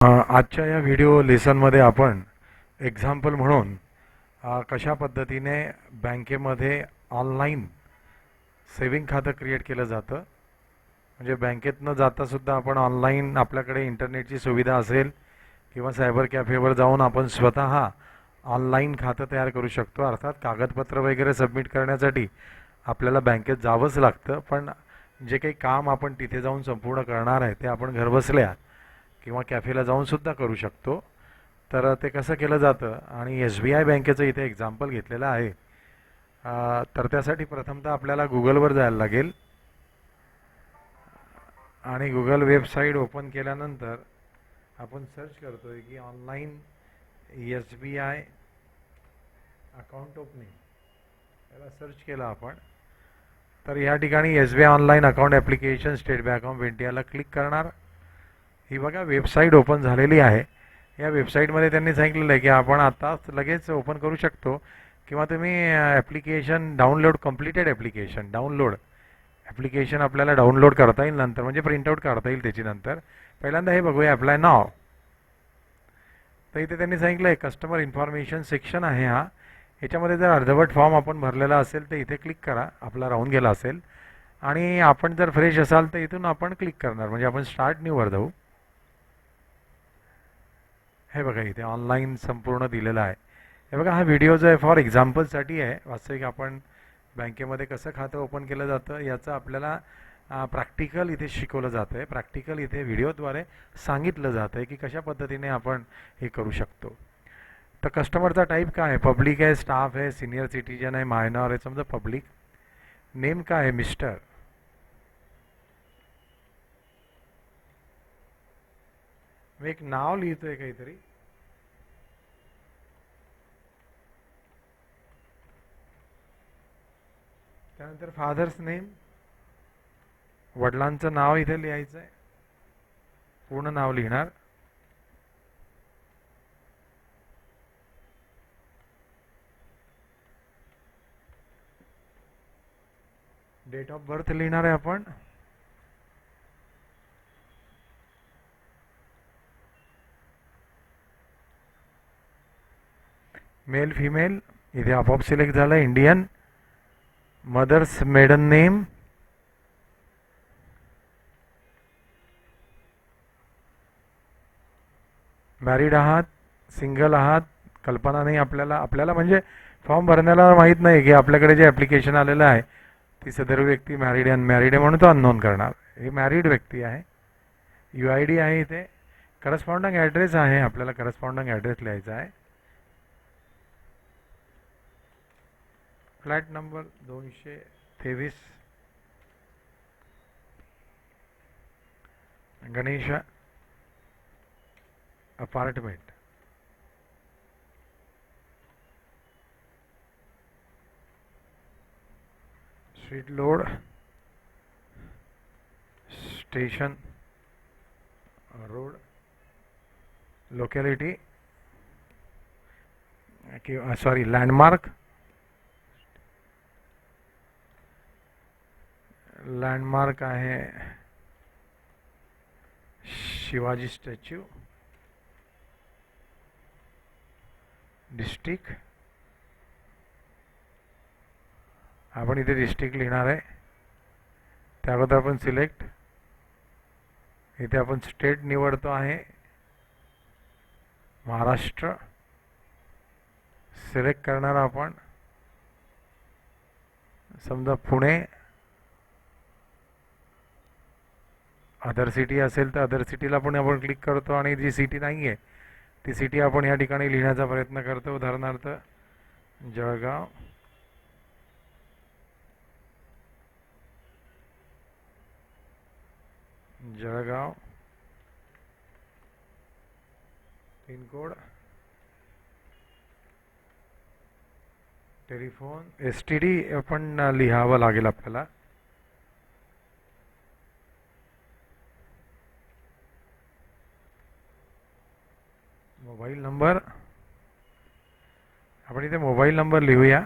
आजच्या या व्हिडिओ लेसनमध्ये आपण एक्झाम्पल म्हणून कशा पद्धतीने बँकेमध्ये ऑनलाईन सेविंग खातं क्रिएट केलं जातं. म्हणजे बँकेत न जातासुद्धा आपण ऑनलाईन आपल्याकडे इंटरनेटची सुविधा असेल किंवा सायबर कॅफेवर जाऊन आपण स्वतः ऑनलाईन खातं तयार करू शकतो. अर्थात कागदपत्र वगैरे सबमिट करण्यासाठी आपल्याला बँकेत जावंच लागतं. पण जे काही काम आपण तिथे जाऊन संपूर्ण करणार आहे ते आपण घरबसल्या किंवा कॅफेला जाऊन सुद्धा करू शकतो. तर ते कसं केलं जातं? आणि एस बी आय बँकेचं इथे एक्झाम्पल घेतलेलं आहे. तर त्यासाठी प्रथमतः आपल्याला गुगलवर जायला लागेल. आणि गुगल वेबसाईट ओपन केल्यानंतर आपण सर्च करतोय की online S B I account opening. त्याला सर्च केलं आपण. तर या ठिकाणी S B I online account application State Bank of इंडियाला क्लिक करणार. ही बघा वेबसाईट ओपन झालेली आहे. या वेबसाईटमध्ये त्यांनी सांगितलेलं आहे की आपण आत्ताच लगेच ओपन करू शकतो किंवा तुम्ही application download completed application download application आपल्याला डाउनलोड करता येईल नंतर म्हणजे प्रिंटआउट काढता येईल त्याची नंतर. पहिल्यांदा हे बघूया अप्लाय नाव तर इथे त्यांनी सांगितलं आहे कस्टमर इन्फॉर्मेशन सेक्शन आहे हा. याच्यामध्ये जर अर्धवट फॉर्म आपण भरलेला असेल तर इथे क्लिक करा. आपला राहून गेला असेल. आणि आपण जर फ्रेश असाल तर इथून आपण क्लिक करणार. म्हणजे आपण स्टार्ट न्यूवर जाऊ. हे बघा इथे ऑनलाईन संपूर्ण दिलेलं आहे. हे बघा हा व्हिडिओ जो आहे फॉर एक्झाम्पलसाठी आहे. वास्तविक आपण बँकेमध्ये कसं खातं ओपन केलं जातं याचं आपल्याला प्रॅक्टिकल इथे शिकवलं जातं आहे प्रॅक्टिकल इथे व्हिडिओद्वारे सांगितलं जातं आहे की कशा पद्धतीने आपण हे करू शकतो. तर कस्टमरचा टाईप काय? आहे पब्लिक आहे स्टाफ आहे सिनियर सिटीजन आहे मायनॉर आहे. समजा पब्लिक नेम काय आहे? मिस्टर मी एक नाव लिहितोय काहीतरी. त्यानंतर फादर्स नेम वडिलांचं नाव इथे लिहायचं आहे पूर्ण नाव लिहिणार. डेट ऑफ बर्थ लिहिणार आहे आपण. मेल फिमेल इथे आपोआप सिलेक्ट झालं. Indian mother's maiden name married आहात सिंगल आहात कल्पना नाही आपल्याला. आपल्याला म्हणजे फॉर्म भरण्याला माहीत नाही की आपल्याकडे जे ॲप्लिकेशन आलेलं आहे ती सदर व्यक्ती मॅरिड आहे अनमॅरिड आहे म्हणून तो अननोन करणार. ही मॅरिड व्यक्ती आहे. यू आय डी आहे इथे. करस्पॉन्डिंग ॲड्रेस आहे. आपल्याला करस्पॉन्डिंग ॲड्रेस लिहायचा आहे. फ्लॅट नंबर दोनशे तेवीस Ganesh apartment. Street load station road locality sorry landmark. Landmark आहे शिवाजी स्टॅच्यू डिस्ट्रिक्ट आपण इथे डिस्ट्रिक्ट लिहिणार आहे. त्या अगोदर आपण सिलेक्ट इथे आपण स्टेट निवडतो आहे. महाराष्ट्र. सिलेक्ट करणार आपण. समजा पुणे. अदर सिटी असेल तर अदर सिटीला पण आपण क्लिक करतो आणि जी सिटी नाही आहे ती सिटी आपण या ठिकाणी लिहिण्याचा प्रयत्न करतो. उदाहरणार्थ Jalgaon. Jalgaon. Pincode. Telephone. S T D पण लिहावं लागेल आपल्याला. Mobile number. आपण इथे मोबाईल नंबर लिहूया.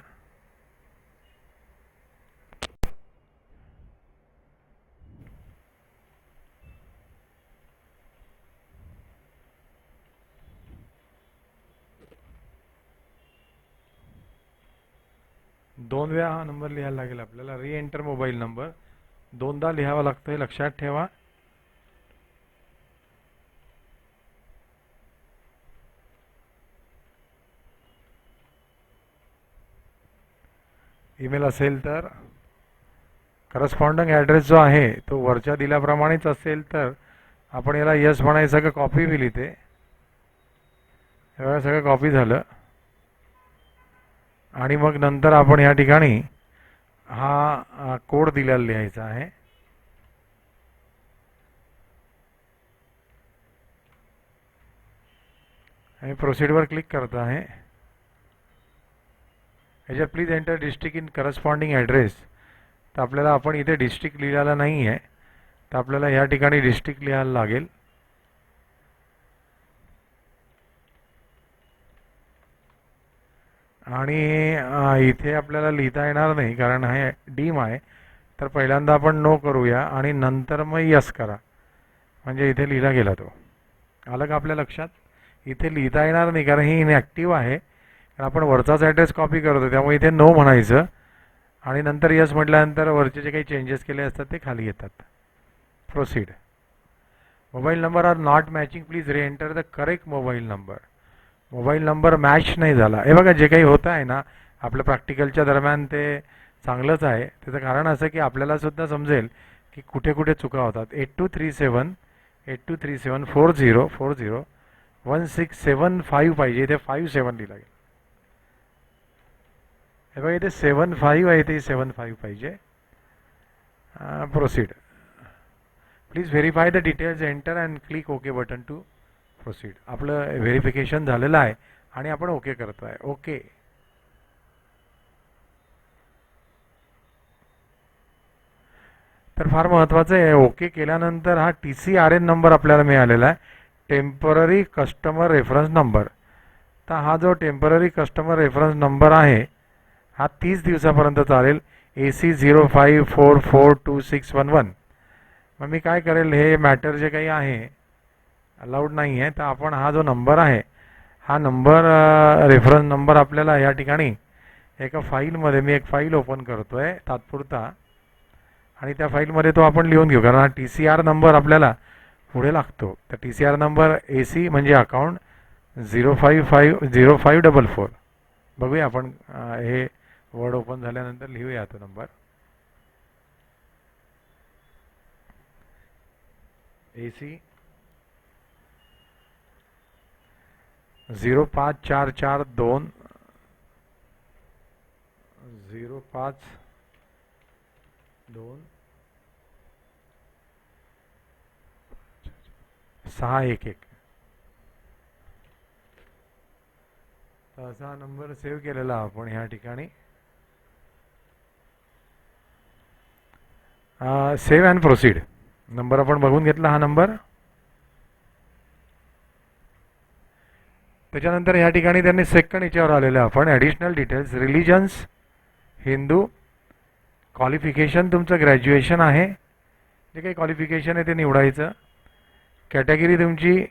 दोन वेळा हा नंबर लिहायला लागेल आपल्याला. री एंटर मोबाईल नंबर दोनदा लिहावा लागतोय लक्षात ठेवा. ईमेल असेल तर करस्पॉन्डिंग ॲड्रेस जो आहे तो वरच्या दिल्याप्रमाणेच असेल तर आपण याला यस म्हणायचं का कॉपी बी लिहिते हे सगळं कॉपी झालं. आणि मग नंतर आपण या ठिकाणी हा कोड दिलेला लिहायचा आहे. आणि प्रोसीडवर क्लिक करत आहे. ह्याच्यात please enter district in corresponding address तर आपल्याला आपण इथे डिस्ट्रिक्ट लिहिलेला नाही आहे तर आपल्याला ह्या ठिकाणी डिस्ट्रिक्ट लिहायला लागेल. आणि इथे आपल्याला लिहिता येणार नाही कारण हे डीम आहे. तर पहिल्यांदा आपण नो करूया आणि नंतर मग यस करा. म्हणजे इथे लिहिला गेला तो. आलं का आपल्या लक्षात? इथे लिहिता येणार नाही कारण ही इनॲक्टिव्ह आहे. कारण आपण वरचाच ॲड्रेस कॉपी करतो त्यामुळे इथे नो म्हणायचं. आणि नंतर यस म्हटल्यानंतर वरचे जे काही चेंजेस केले असतात ते खाली येतात. Proceed mobile number are not matching please re enter the correct mobile number mobile number match नाही झाला. हे बघा जे काही होतं आहे ना आपल्या प्रॅक्टिकलच्या दरम्यान ते चांगलंच आहे. त्याचं कारण असं की आपल्याला सुद्धा समजेल की कुठे कुठे चुका होतात. Eight two three seven eight two three seven four zero four zero one six seven five पाहिजे. इथे फाईव्ह सेवन लिहिला गेला. हे बघा इथे सेवन फाईव्ह आहे ते सेवन फाईव्ह पाहिजे. Proceed please verify the details enter and click okay button to proceed आपलं व्हेरिफिकेशन झालेलं आहे आणि आपण ओके करतो आहे ओके तर फार महत्त्वाचं आहे ओके केल्यानंतर हा T C R N number आपल्याला मिळालेला आहे. टेंपररी कस्टमर रेफरन्स नंबर तर हा जो टेंपररी कस्टमर रेफरन्स नंबर आहे हा तीस दिवसापर्यंत चालेल. A C zero five four four two six one one मग मी काय करेल हे मॅटर जे काही आहे अलाउड नाही आहे तर आपण हा जो नंबर आहे हा नंबर रेफरन्स नंबर आपल्याला या ठिकाणी एका फाईलमध्ये मी एक फाईल ओपन करतो आहे तात्पुरता. आणि त्या फाईलमध्ये तो आपण लिहून घेऊ कारण हा टी सी आर नंबर आपल्याला पुढे लागतो. तर T C R number A C म्हणजे account zero five five zero five double four बघूया आपण हे वर्ड ओपन झाल्यानंतर लिहूया तो नंबर. ए सी झिरो पाच चार चार दोन झिरो पाच दोन सहा एक एक. तर असा नंबर सेव्ह केलेला आपण ह्या ठिकाणी. सेव्ह अँड प्रोसीड नंबर आपण बघून घेतला हा नंबर त्याच्यानंतर ह्या ठिकाणी त्यांनी सेकंड याच्यावर आलेलं आपण. Additional details religions Hindu qualification तुमचं ग्रॅज्युएशन आहे. जे काही क्वालिफिकेशन आहे ते निवडायचं. कॅटेगरी तुमची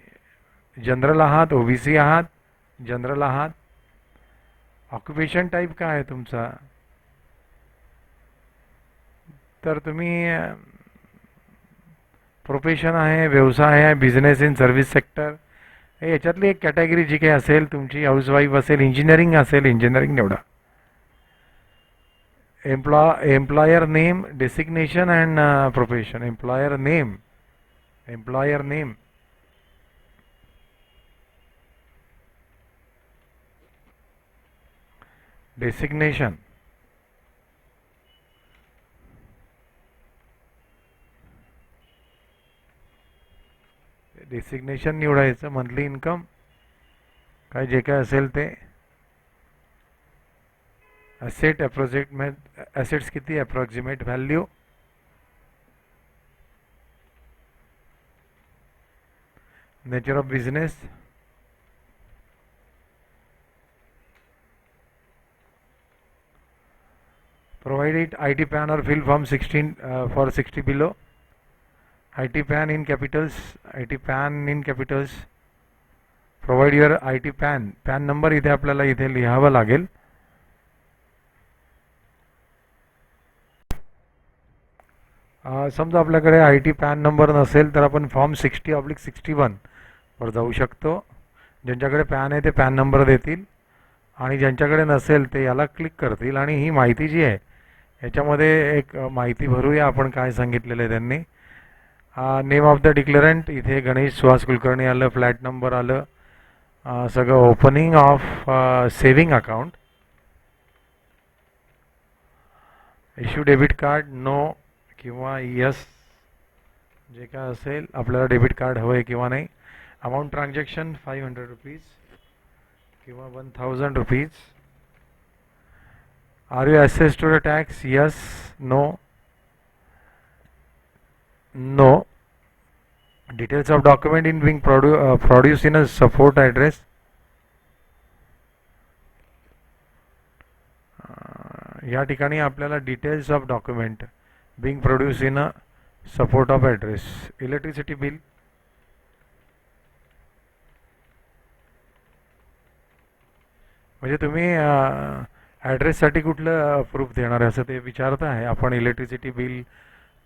जनरल आहात ओ बी सी आहात जनरल आहात. ऑक्युपेशन टाईप काय आहे तुमचा? तर तुम्ही प्रोफेशन आहे व्यवसाय आहे बिझनेस इन सर्व्हिस सेक्टर हे याच्यातली एक कॅटेगरी जी काही असेल तुमची हाऊसवाईफ असेल इंजिनिअरिंग असेल इंजिनिअरिंग निवडा. Employ employer name designation and profession employer name employer name designation designation निवडायचं मंथली इन्कम काय जे काय असेल ते. असेट अप्रोक्सिमेट ॲसेट्स किती approximate value nature of business provide it I T PAN fill form 16 uh, for 60 below. I T PAN in capitals I T PAN in capitals provide your I T PAN PAN number इथे आपल्याला इथे लिहावा लागेल. समजा आपल्याकडे I T pan number नसेल तर आपण फॉर्म सिक्स्टी ऑब्लिक सिक्स्टी वनवर जाऊ शकतो. ज्यांच्याकडे पॅन आहे ते पॅन नंबर देतील. आणि ज्यांच्याकडे नसेल ते याला क्लिक करतील. आणि ही माहिती जी आहे याच्यामध्ये एक माहिती भरूया आपण काय सांगितलेलं आहे त्यांनी. नेम ऑफ द डिक्लेरंट इथे गणेश सुहास कुलकर्णी आलं फ्लॅट नंबर आलं. सगळं opening of saving account issue debit card no किंवा यस जे काय असेल आपल्याला डेबिट कार्ड हवं आहे किंवा नाही. Amount transaction five hundred rupees किंवा one thousand rupees are you assess to the tax yes no no details of document in being produ produce in a support address या ठिकाणी आपल्याला details of document being produce in a support of address electricity bill म्हणजे तुम्ही uh, ॲड्रेससाठी कुठलं uh, proof देणार आहे? असं ते विचारत आहे. आपण इलेक्ट्रिसिटी बिल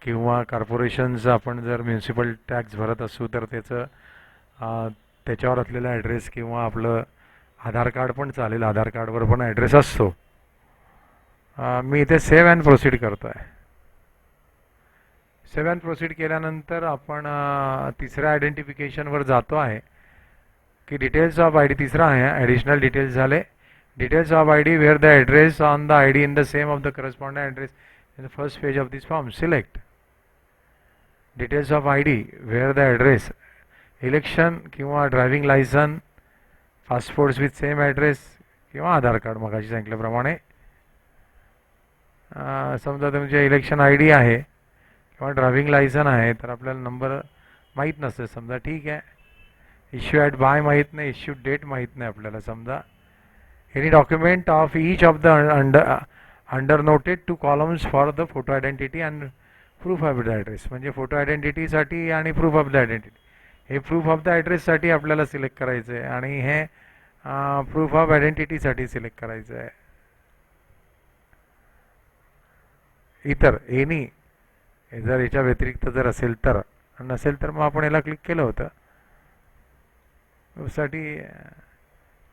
किंवा कॉर्पोरेशनचं आपण जर म्युन्सिपल टॅक्स भरत असू तर त्याचं त्याच्यावर असलेला ॲड्रेस किंवा आपलं आधार कार्ड पण चालेल. आधार कार्डवर पण ॲड्रेस असतो. मी इथे सेव्ह अँड प्रोसीड करतो आहे सेव्ह अँड प्रोसीड केल्यानंतर आपण तिसऱ्या आयडेंटिफिकेशनवर जातो आहे. की डिटेल्स ऑफ आय डी तिसरा आहे. ॲडिशनल डिटेल्स झाले. Details of I D where the address on the I D in the same of the correspondent address in the first page of this form select details of I D where the address election किंवा driving licence passports with same address किंवा Aadhaar card मगाशी सांगितल्याप्रमाणे. समजा तुमचे election I D आहे किंवा driving licence आहे तर आपल्याला नंबर माहीत नसते समजा ठीक आहे. इश्यू ॲट बाय माहीत नाही इश्यू डेट माहीत नाही आपल्याला समजा. Any document of each of the under under noted two columns for the photo identity and proof of the address म्हणजे फोटो आयडेंटिटीसाठी आणि प्रूफ ऑफ द आयडेंटिटी हे प्रूफ ऑफ द ॲड्रेससाठी आपल्याला सिलेक्ट करायचं आहे आणि हे प्रूफ ऑफ आयडेंटिटीसाठी सिलेक्ट करायचं आहे इतर एनी जर याच्या व्यतिरिक्त जर असेल तर. नसेल तर मग आपण याला क्लिक केलं होतं. साठी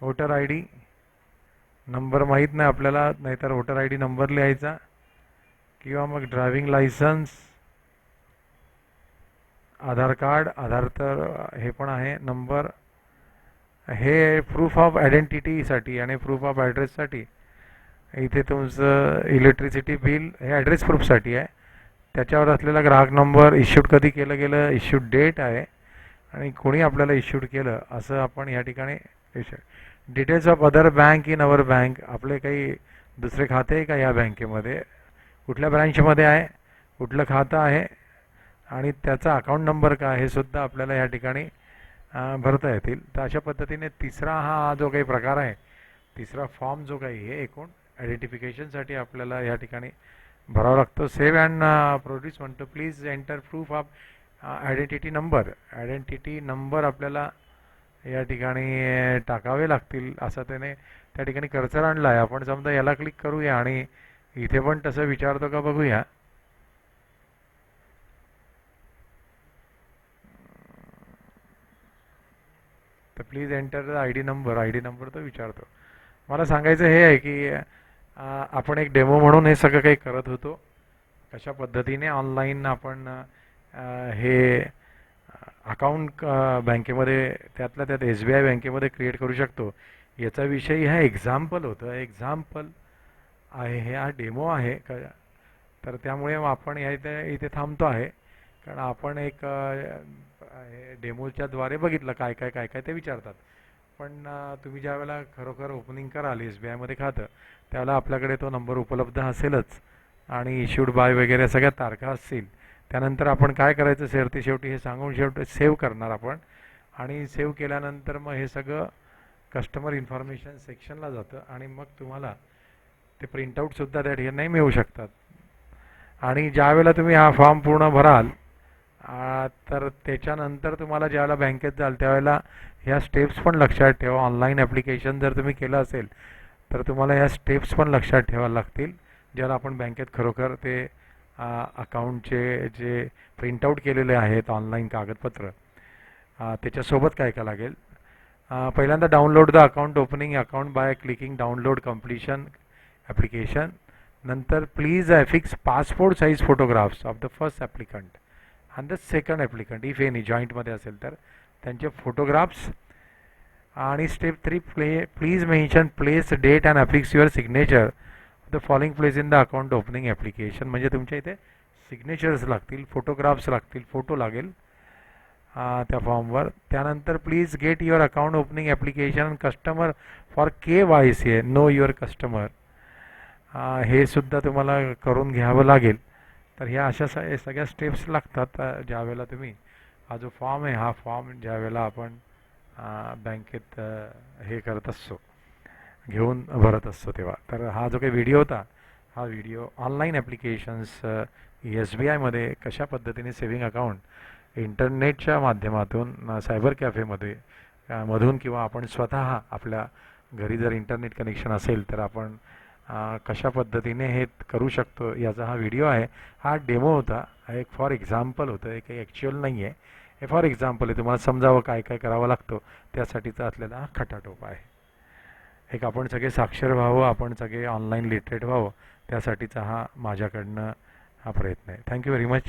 वोटर आय डी नंबर माहीत नाही आपल्याला नाहीतर वोटर आय डी नंबर लिहायचा. किंवा मग driving licence Aadhaar card Aadhaar तर हे पण आहे. नंबर हे प्रूफ ऑफ आयडेंटिटीसाठी आणि प्रूफ ऑफ ॲड्रेससाठी इथे तुमचं इलेक्ट्रिसिटी बिल हे ॲड्रेस प्रूफसाठी आहे. त्याच्यावर असलेला ग्राहक नंबर इश्यूड कधी केलं गेलं इश्यूड डेट आहे आणि कोणी आपल्याला इश्यूड केलं असं आपण या ठिकाणी details of other bank in our bank आपले काही दुसरे खाते आहे का या बँकेमध्ये कुठल्या ब्रँचमध्ये आहे कुठलं खातं आहे आणि त्याचा अकाउंट नंबर काय हे सुद्धा आपल्याला या ठिकाणी भरता येतील. तर अशा पद्धतीने तिसरा हा जो काही प्रकार आहे तिसरा फॉर्म जो काही आहे एकूण आयडेंटिफिकेशनसाठी आपल्याला या ठिकाणी भरावा लागतो. सेव्ह अँड प्रोड्यूस म्हणतो. Please enter proof of identity number identity number आपल्याला या ठिकाणी टाकावे लागतील असं त्याने त्या ठिकाणी कर्चर आणला आहे आपण समजा याला क्लिक करूया आणि इथे पण तसं विचारतो का बघूया. तर please enter the I D number I D number तो विचारतो. मला सांगायचं हे आहे की आपण एक डेमो म्हणून हे सगळं काही करत होतो. कशा पद्धतीने ऑनलाईन आपण हे अकाउंट बँकेमध्ये त्यातल्या त्यात एस बी आय बँकेमध्ये क्रिएट करू शकतो. याचा विषय हा एक्झाम्पल होतं. एक्झाम्पल आहे हे हा डेमो आहे. क तर त्यामुळे मग आपण या इथे इथे थांबतो आहे. कारण आपण एक डेमोच्या द्वारे बघितलं काय काय काय काय ते विचारतात. पण तुम्ही ज्या वेळेला खरोखर ओपनिंग कराल एस बी आयमध्ये खातं त्यावेळेला आपल्याकडे तो नंबर उपलब्ध असेलच. आणि इश्यूड बाय वगैरे सगळ्या तारखा असतील. त्यानंतर आपण काय करायचं शेवटी शेवटी हे सांगून शेवटी सेव्ह करणार आपण. आणि सेव्ह केल्यानंतर मग हे सगळं कस्टमर इन्फॉर्मेशन सेक्शनला जातं. आणि मग तुम्हाला ते प्रिंटआउटसुद्धा त्या ठिकाणी नाही मिळू शकतात. आणि ज्यावेळेला तुम्ही हा फॉर्म पूर्ण भराल तर त्याच्यानंतर तुम्हाला ज्यावेळेला बँकेत जाल त्यावेळेला ह्या स्टेप्स पण लक्षात ठेवा. ऑनलाईन ॲप्लिकेशन जर तुम्ही केलं असेल तर तुम्हाला ह्या स्टेप्स पण लक्षात ठेवायला लागतील. ज्याला आपण बँकेत खरोखर ते अकाउंटचे जे प्रिंटआउट केलेले आहेत ऑनलाईन कागदपत्र त्याच्यासोबत काय काय लागेल? पहिल्यांदा download the account opening account by clicking download completion application नंतर please fix passport size photographs of the first applicant and the second applicant if any जॉईंटमध्ये असेल तर त्यांचे फोटोग्राफ्स आणि step three play please mention place date and affix your signature the following place in the account opening application म्हणजे तुमच्या इथे signatures लागतील photographs लागतील photo लागेल त्या फॉर्मवर त्यानंतर please get your account opening application customer for K Y C A know your customer हे सुद्धा तुम्हाला करून घ्यावं लागेल. तर ह्या अशा स सगळ्या स्टेप्स लागतात ज्यावेळेला तुम्ही हा जो फॉर्म आहे हा फॉर्म ज्यावेळेला आपण बँकेत हे करत असतो घेऊन भरत असतो तेव्हा. तर हा जो काही व्हिडिओ होता हा video online applications S B आयमध्ये कशा पद्धतीने सेविंग अकाउंट इंटरनेटच्या माध्यमातून सायबर कॅफेमध्ये मधून किंवा आपण स्वतः आपल्या घरी जर इंटरनेट कनेक्शन असेल तर आपण कशा पद्धतीने हे करू शकतो याचा हा व्हिडिओ आहे. हा डेमो होता. हा एक फॉर एक्झाम्पल होतं. हे काही ॲक्च्युअल नाही आहे हे फॉर एक्झाम्पल आहे. तुम्हाला समजावं काय काय करावं लागतो. त्यासाठीचा असलेला हा खटाटोप आहे. एक आपण सगळे साक्षर व्हावं आपण सगळे ऑनलाईन लिटरेट व्हावं त्यासाठीचा हा माझ्याकडनं हा प्रयत्न आहे. Thank you very much